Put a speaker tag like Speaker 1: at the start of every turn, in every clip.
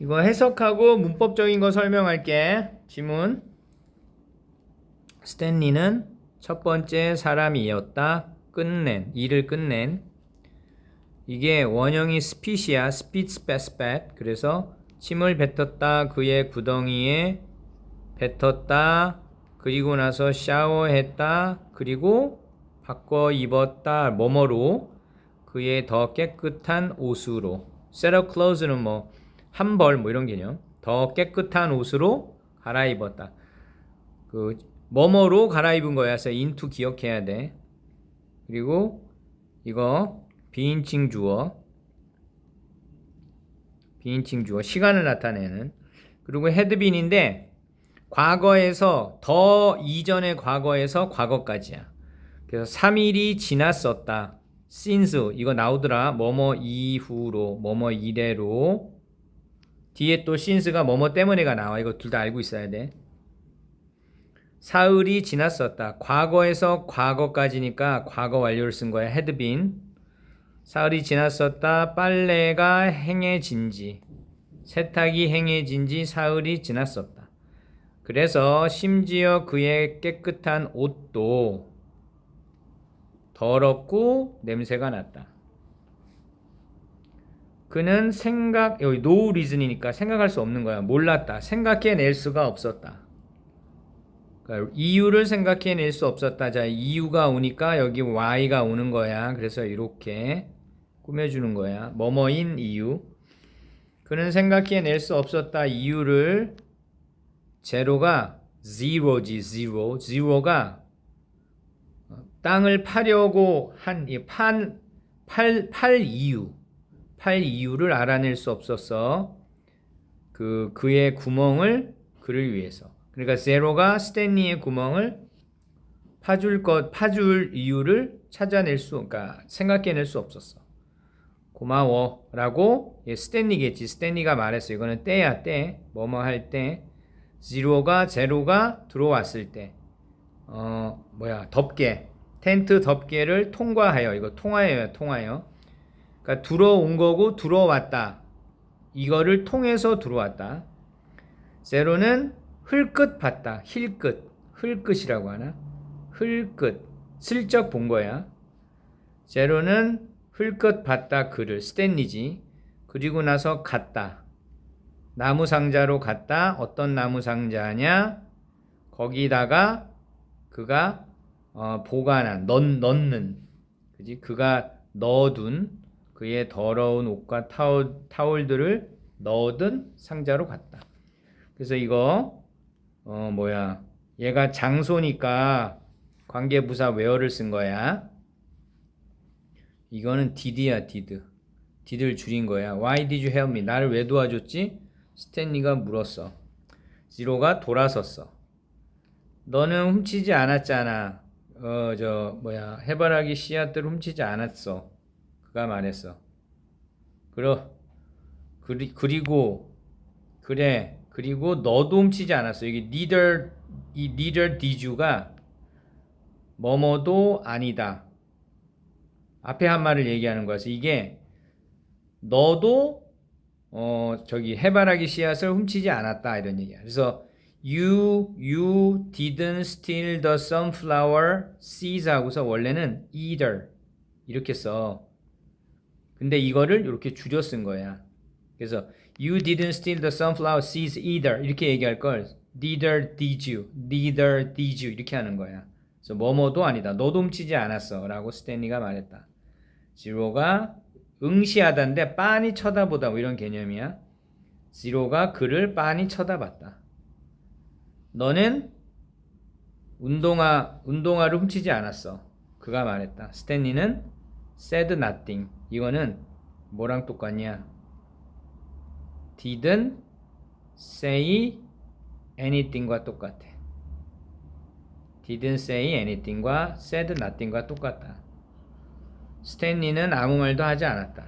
Speaker 1: 이거 해석하고 문법적인 거 설명할게. 지문. 스탠리는 첫 번째 사람이었다. 끝낸, 일을 끝낸. 이게 원형이 스피시야, 스피츠 베스벳. 그래서 침을 뱉었다. 그의 구덩이에 뱉었다. 그리고 나서 샤워했다. 그리고 바꿔 입었다. 뭐뭐로 그의 더 깨끗한 옷으로. set up clothes는 뭐 한 벌 뭐 이런 개념. 더 깨끗한 옷으로 갈아입었다. 그 뭐뭐로 갈아입은 거야. 그래서 into 기억해야 돼. 그리고 이거 비인칭 주어. 비인칭 주어 시간을 나타내는. 그리고 헤드빈인데 과거에서 더 이전의 과거에서 과거까지야. 그래서 3일이 지났었다. since 이거 나오더라. 뭐뭐 이후로 뭐뭐 이래로 뒤에 또 since가 뭐뭐 때문에가 나와. 이거 둘 다 알고 있어야 돼. 사흘이 지났었다. 과거에서 과거까지니까 과거 완료를 쓴 거야. been. 사흘이 지났었다. 빨래가 행해진 지. 세탁이 행해진 지 사흘이 지났었다. 그래서 심지어 그의 깨끗한 옷도 더럽고 냄새가 났다. 그는 생각 여기 no reason이니까 생각할 수 없는 거야. 몰랐다. 생각해낼 수가 없었다. 그러니까 이유를 생각해낼 수 없었다. 자, 이유가 오니까 여기 y가 오는 거야. 그래서 이렇게 꾸며주는 거야. 뭐뭐인 이유. 그는 생각해낼 수 없었다. 이유를 제로가 zero지, zero. zero가 땅을 파려고 한 판 팔, 팔 이유, 팔 이유를 알아낼 수 없었어. 그 그의 구멍을 그를 위해서. 그러니까 제로가 스탠리의 구멍을 파줄 것, 파줄 이유를 찾아낼 수, 그러니까 생각해낼 수 없었어. 고마워라고 예, 스탠리겠지. 스탠리가 말했어. 이거는 때야 때. 뭐뭐 할 때. 제로가 제로가 들어왔을 때. 어 뭐야 덮개 텐트 덮개를 통과하여 이거 통하여요 통하여 그러니까 들어온 거고 들어왔다. 이거를 통해서 들어왔다. 제로는 흘끗 봤다. 힐끗. 흘끗이라고 하나? 흘끗. 슬쩍 본 거야. 제로는 흘끗 봤다. 그를. 스탠리지. 그리고 나서 갔다. 나무 상자로 갔다. 어떤 나무 상자냐? 거기다가 그가 어, 보관한 넣, 넣는. 그지? 그가 넣어둔 그의 더러운 옷과 타올, 타올들을 넣어둔 상자로 갔다. 그래서 이거 어 뭐야 얘가 장소니까 관계부사 where를 쓴 거야. 이거는 did야 did. did를 줄인 거야. Why did you help me? 나를 왜 도와줬지? 스탠리가 물었어. 지로가 돌아섰어. 너는 훔치지 않았잖아. 어, 저, 뭐야, 해바라기 씨앗들 훔치지 않았어. 그가 말했어. 그러, 그리, 그리고, 그래, 그리고 너도 훔치지 않았어. 여기 neither, 이 neither did you가 뭐뭐도 아니다. 앞에 한 말을 얘기하는 거야. 이게 너도 어 저기 해바라기 씨앗을 훔치지 않았다 이런 얘기야. 그래서 You you didn't steal the sunflower seeds 하고서 원래는 either 이렇게 써. 근데 이거를 이렇게 줄여 쓴 거야. 그래서 you didn't steal the sunflower seeds either 이렇게 얘기할 걸 neither did you, neither did you 이렇게 하는 거야. 그래서 뭐뭐도 아니다. 너도 훔치지 않았어라고 스탠리가 말했다. 지로가 응시하다인데 빤히 쳐다보다 뭐 이런 개념이야. 지로가 그를 빤히 쳐다봤다. 너는 운동화 운동화를 훔치지 않았어. 그가 말했다. 스탠리는 said nothing. 이거는 뭐랑 똑같냐? didn't say anything과 똑같아. didn't say anything과 said nothing과 똑같다. 스탠리는 아무 말도 하지 않았다.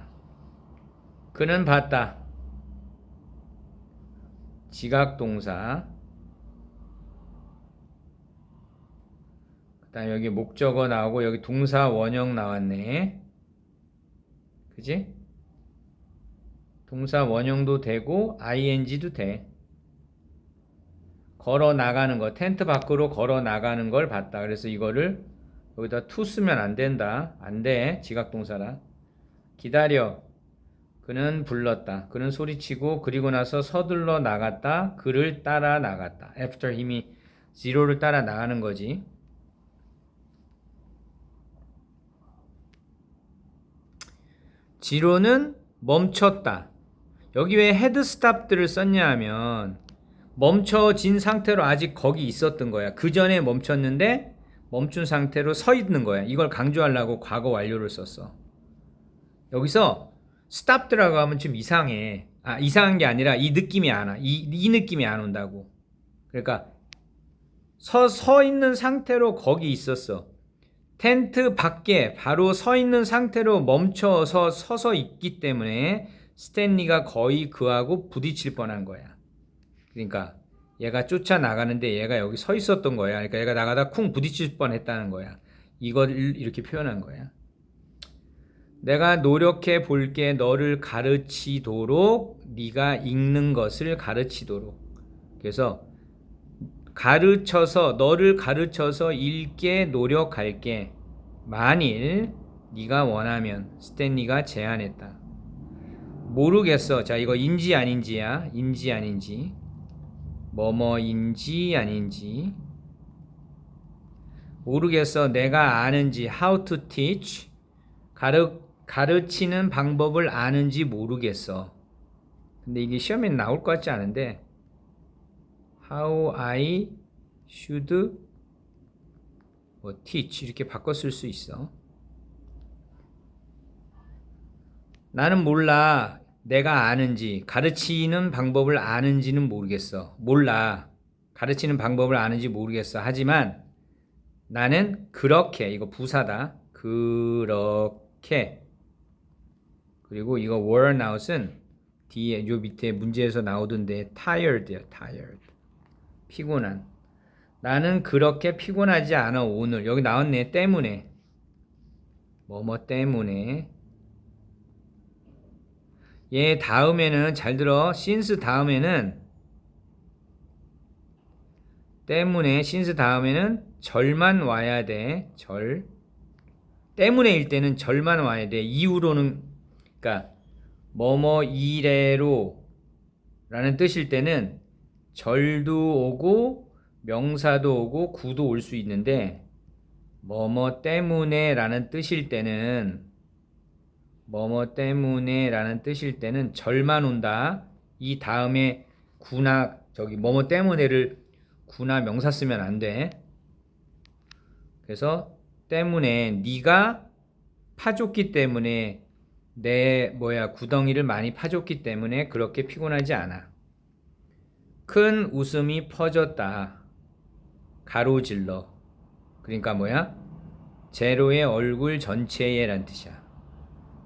Speaker 1: 그는 봤다. 지각 동사 그 다음 여기 목적어 나오고 여기 동사 원형 나왔네. 그지? 동사 원형도 되고 ing도 돼. 걸어 나가는 거, 텐트 밖으로 걸어 나가는 걸 봤다. 그래서 이거를 여기다 to 쓰면 안 된다. 안 돼. 지각 동사라. 기다려. 그는 불렀다. 그는 소리치고 그리고 나서 서둘러 나갔다. 그를 따라 나갔다. after 힘이 zero를 따라 나가는 거지. 지로는 멈췄다. 여기 왜 헤드 스탑들을 썼냐 하면 멈춰진 상태로 아직 거기 있었던 거야. 그 전에 멈췄는데 멈춘 상태로 서 있는 거야. 이걸 강조하려고 과거 완료를 썼어. 여기서 스탑드라고 하면 좀 이상해. 아, 이상한 게 아니라 이 느낌이 안 와. 이, 이 느낌이 안 온다고. 그러니까 서, 서 있는 상태로 거기 있었어. 텐트 밖에 바로 서 있는 상태로 멈춰서 서서 있기 때문에 스탠리가 거의 그하고 부딪힐 뻔한 거야. 그러니까 얘가 쫓아 나가는데 얘가 여기 서 있었던 거야. 그러니까 얘가 나가다 쿵 부딪힐 뻔했다는 거야. 이걸 이렇게 표현한 거야. 내가 노력해 볼게 너를 가르치도록 네가 읽는 것을 가르치도록. 그래서 가르쳐서 너를 가르쳐서 읽게 노력할게. 만일 네가 원하면 스탠리가 제안했다. 모르겠어. 자, 이거 인지 아닌지야. 인지 아닌지. 뭐뭐인지 아닌지. 모르겠어. 내가 아는지 how to teach 가르 가르치는 방법을 아는지 모르겠어. 근데 이게 시험에 나올 것 같지 않은데 how I should 뭐 teach 이렇게 바꿔 쓸 수 있어. 나는 몰라. 내가 아는지 가르치는 방법을 아는지는 모르겠어. 몰라. 가르치는 방법을 아는지 모르겠어. 하지만 나는 그렇게 이거 부사다. 그렇게 그리고 이거 worn out은 뒤에 요 밑에 문제에서 나오던데 tired야 tired 피곤한. 나는 그렇게 피곤하지 않아 오늘. 여기 나왔네 때문에. 뭐뭐 때문에? 얘 다음에는 잘 들어. since 다음에는? 때문에 since 다음에는 절만 와야 돼 절. 때문에일 때는 절만 와야 돼. 이후로는 그러니까 뭐뭐 이래로 라는 뜻일 때는 절도 오고 명사도 오고 구도 올 수 있는데 뭐뭐 때문에 라는 뜻일 때는 뭐뭐 때문에 라는 뜻일 때는 절만 온다. 이 다음에 구나 저기 뭐뭐 때문에를 구나 명사 쓰면 안 돼. 그래서 때문에 네가 파줬기 때문에 내 뭐야 구덩이를 많이 파줬기 때문에 그렇게 피곤하지 않아. 큰 웃음이 퍼졌다. 가로질러. 그러니까 뭐야? 제로의 얼굴 전체에란 뜻이야.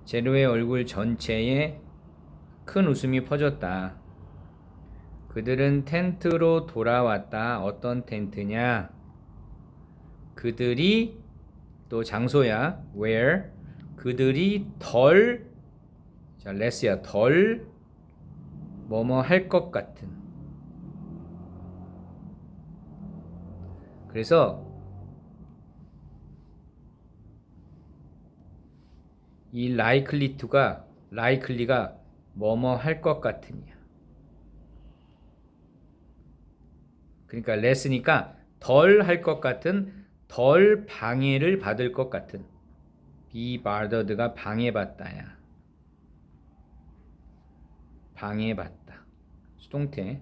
Speaker 1: 제로의 얼굴 전체에 큰 웃음이 퍼졌다. 그들은 텐트로 돌아왔다. 어떤 텐트냐? 그들이 또 장소야. where 그들이 덜 자, less야. 덜 뭐뭐 할 것 같은. 그래서 이 to가 likely가 뭐뭐 할 것 같으냐. 그러니까 less니까 덜 할 것 같은 덜 방해를 받을 것 같은 be bothered가 방해받다야. 방해받다. 수동태.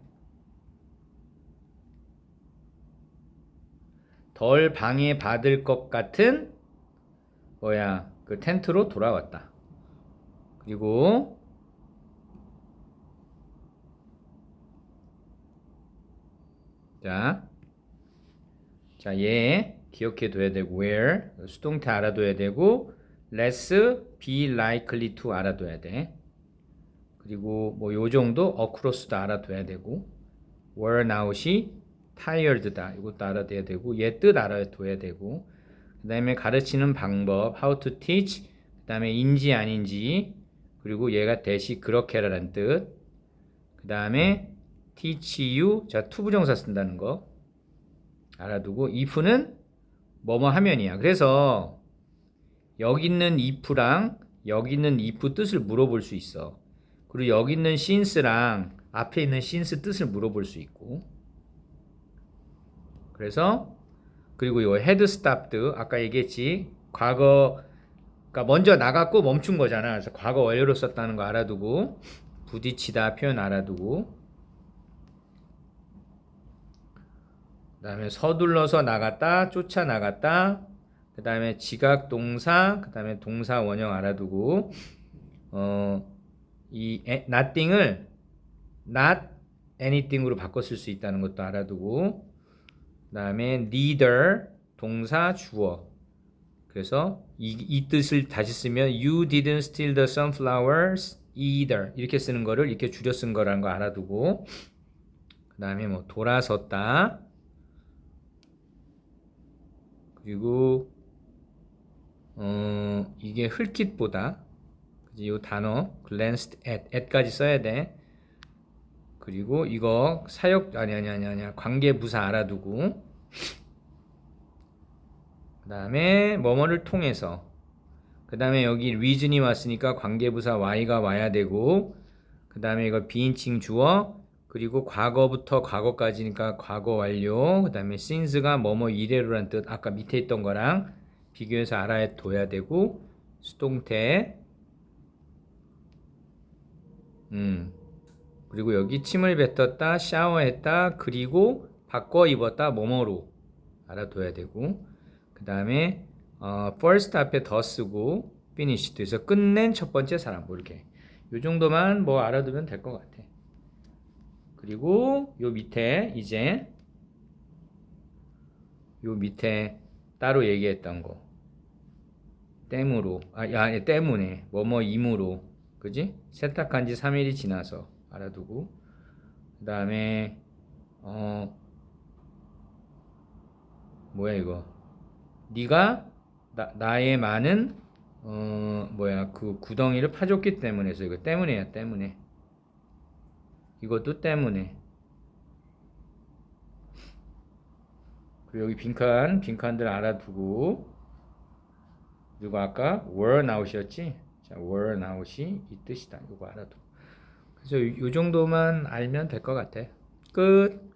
Speaker 1: 덜 방해받을 것 같은 뭐야 그 텐트로 돌아왔다. 그리고 자, 자, 얘 기억해 둬야 되고 where 수동태 알아둬야 되고 less be likely to 알아둬야 돼. 그리고 뭐 요 정도 across도 알아둬야 되고 were now이 tired다. 이것도 알아둬야 되고 얘 뜻 알아둬야 되고 그 다음에 가르치는 방법 how to teach 그 다음에 인지 아닌지 그리고 얘가 대시 그렇게라는 뜻. 그 다음에 teach you 자 투부정사 쓴다는 거 알아두고 if는 뭐뭐 하면이야. 그래서 여기 있는 if랑 여기 있는 if 뜻을 물어볼 수 있어. 그리고 여기 있는 since랑 앞에 있는 since 뜻을 물어볼 수 있고. 그래서 그리고 요 had stopped 아까 얘기했지. 과거 그러니까 먼저 나갔고 멈춘 거잖아. 그래서 과거 완료로 썼다는 거 알아두고 부딪히다 표현 알아두고 그 다음에 서둘러서 나갔다, 쫓아 나갔다. 그 다음에 지각 동사, 그 다음에 동사 원형 알아두고 어 이 nothing을 not anything으로 쓸수 있다는 것도 알아두고 그 다음에 neither 동사 주어. 그래서 이, 이 뜻을 다시 쓰면 you didn't steal the sunflowers either 이렇게 쓰는 거를 이렇게 줄여 쓴 거라는 거 알아두고 그 다음에 뭐 돌아섰다. 그리고 어 이게 흘깃보다 그지 이 단어 glanced at at까지 써야 돼. 그리고 이거 사역 아니 아니 아니 아니야 관계 부사 알아두고 그 다음에 뭐뭐를 통해서. 그 다음에 여기 reason이 왔으니까 관계 부사 y가 와야 되고 그 다음에 이거 비인칭 주어 그리고 과거부터 과거까지니까 과거 완료 그 다음에 since가 뭐뭐 이래로란 뜻 아까 밑에 있던 거랑 비교해서 알아둬야 되고 수동태. 음. 그리고 여기 침을 뱉었다 샤워했다 그리고 바꿔 입었다 뭐뭐로. 알아둬야 되고. 그 다음에 어, first 앞에 더 쓰고 finished 해서 끝낸 첫 번째 사람 뭐 이렇게. 요 정도만 뭐 알아두면 될 것 같아. 그리고 요 밑에 이제 요 밑에 따로 얘기했던 거. 때문으로. 아, 야, 때문에 뭐뭐 임으로. 그지? 세탁한 지 3일이 지나서 알아두고. 그 다음에 어 뭐야 이거? 네가 나, 나의 많은 어 뭐야 그 구덩이를 파줬기 때문에서 이거 때문에야 때문에. 이것도 때문에. 그리고 여기 빈칸 빈칸들 알아두고. 그리고 아까 were 나오셨지? 자 were 나오시 이 뜻이다. 이거 알아두고 그래서 요, 요 정도만 알면 될 것 같아. 끝